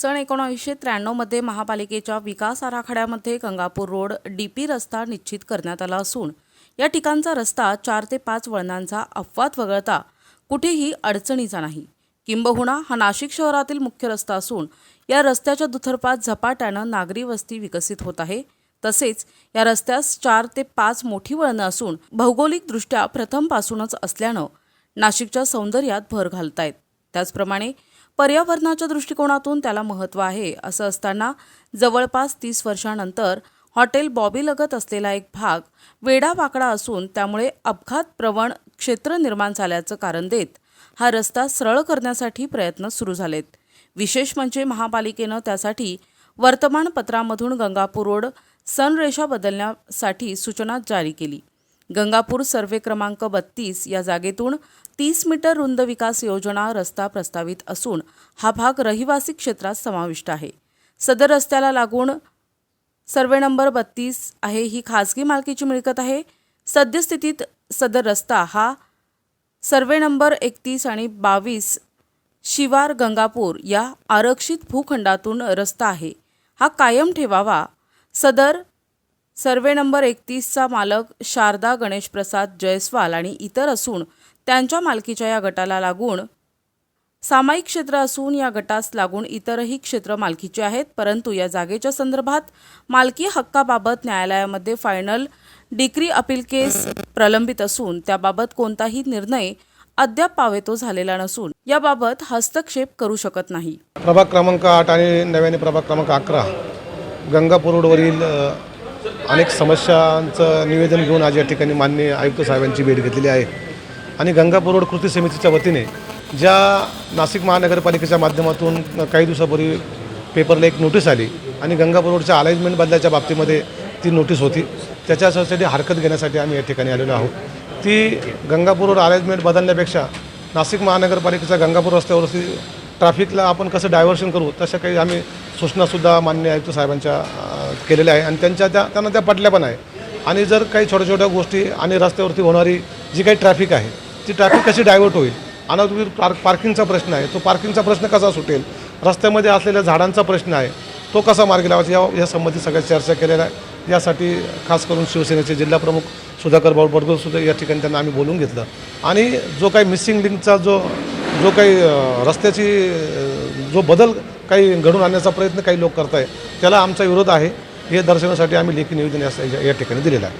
सन एकोणावीसशे त्र्याण्णवमध्ये महापालिकेच्या विकास आराखड्यामध्ये गंगापूर रोड डी पी रस्ता निश्चित करण्यात आला असून या ठिकाणचा रस्ता चार ते पाच वळणांचा अपवाद वगळता कुठेही अडचणीचा नाही. किंबहुना हा नाशिक शहरातील मुख्य रस्ता असून या रस्त्याच्या दुथरपात झपाट्यानं नागरी वस्ती विकसित होत आहे. तसेच या रस्त्यास चार ते पाच मोठी वळणं असून भौगोलिकदृष्ट्या प्रथमपासूनच असल्यानं नाशिकच्या सौंदर्यात भर घालतायत. त्याचप्रमाणे पर्यावरणाच्या दृष्टिकोनातून त्याला महत्त्व आहे असं असताना जवळपास तीस वर्षानंतर हॉटेल बॉबीलगत असलेला एक भाग वेडावाकडा असून त्यामुळे अपघात प्रवण क्षेत्र निर्माण झाल्याचं कारण देत हा रस्ता सरळ करण्यासाठी प्रयत्न सुरू झालेत. विशेष म्हणजे महापालिकेनं त्यासाठी वर्तमानपत्रामधून गंगापूर रोड सनरेषा बदलण्यासाठी सूचना जारी केली. गंगापूर सर्वे क्रमांक बत्तीस या जागेतून तीस मीटर रुंद विकास योजना रस्ता प्रस्तावित असून हा भाग रहिवासी क्षेत्रात समाविष्ट आहे. सदर रस्त्याला लागून सर्वे नंबर बत्तीस आहे ही खाजगी मालकीची मिळकत आहे. सद्यस्थितीत सदर रस्ता हा सर्वे नंबर एकतीस आणि बावीस शिवार गंगापूर या आरक्षित भूखंडातून रस्ता आहे. हा कायम ठेवावा. सदर सर्वे नंबर एकतीसचा मालक शारदा गणेश प्रसाद जयस्वाल आणि इतर असून त्यांच्या मालकीच्या या गटाला लागून सामायिक क्षेत्र असून या गटास लागून इतरही क्षेत्र मालकीचे आहेत. परंतु या जागेच्या संदर्भात मालकी हक्काबाबत न्यायालयामध्ये फायनल डिक्री अपील केस प्रलंबित असून त्याबाबत कोणताही निर्णय अद्याप पावेतो झालेला नसून याबाबत हस्तक्षेप करू शकत नाही. प्रभाग क्रमांक आठ आणि नव्याने प्रभाग क्रमांक अकरा गंगापूरवरील अनेक समस्यांचं निवेदन घेऊन आज या ठिकाणी माननीय आयुक्त साहेबांची भेट घेतलेली आहे. आणि गंगापूर रोड कृती समितीच्या वतीने ज्या नाशिक महानगरपालिकेच्या माध्यमातून काही दिवसापूर्वी पेपरला एक नोटीस आली आणि गंगापूर रोडच्या अलाइनमेंट बदलाच्या बाबतीमध्ये ती नोटीस होती. त्याच्यासाठी हरकत घेण्यासाठी आम्ही या ठिकाणी आलेलो आहोत. ती गंगापूर रोड अरेंजमेंट बदलण्यापेक्षा नाशिक महानगरपालिकेच्या गंगापूर रस्त्यावरती ट्रॅफिकला आपण कसं डायव्हर्शन करू तशा काही आम्ही सूचनासुद्धा मान्य आयुक्त साहेबांच्या केलेल्या आहे. आणि त्यांच्या त्या त्यांना त्या पटल्या पण आहे. आणि जर काही छोट्या छोट्या गोष्टी आणि रस्त्यावरती होणारी जी काही ट्रॅफिक आहे ती ट्रॅफिक कशी डायव्हर्ट होईल? आणि तुम्ही पार्क पार्किंगचा प्रश्न आहे. तो पार्किंगचा प्रश्न कसा सुटेल? रस्त्यामध्ये असलेल्या झाडांचा प्रश्न आहे. तो कसा मार्गी लावायचा? या या संबंधी सगळ्या चर्चा केलेल्या आहे यासाठी खास करून शिवसेनेचे जिल्हाप्रमुख सुधाकर भाऊ बडगुळ सुद्धा या ठिकाणी त्यांना आम्ही बोलून घेतलं. आणि जो काही मिसिंग लिंकचा जो जो काही रस्त्याची जो बदल काही घडून आणण्याचा प्रयत्न काही लोक करत आहे त्याला आमचा विरोध आहे. हे दर्शनासाठी आम्ही लेखी निवेदन या ठिकाणी दिलेलं आहे.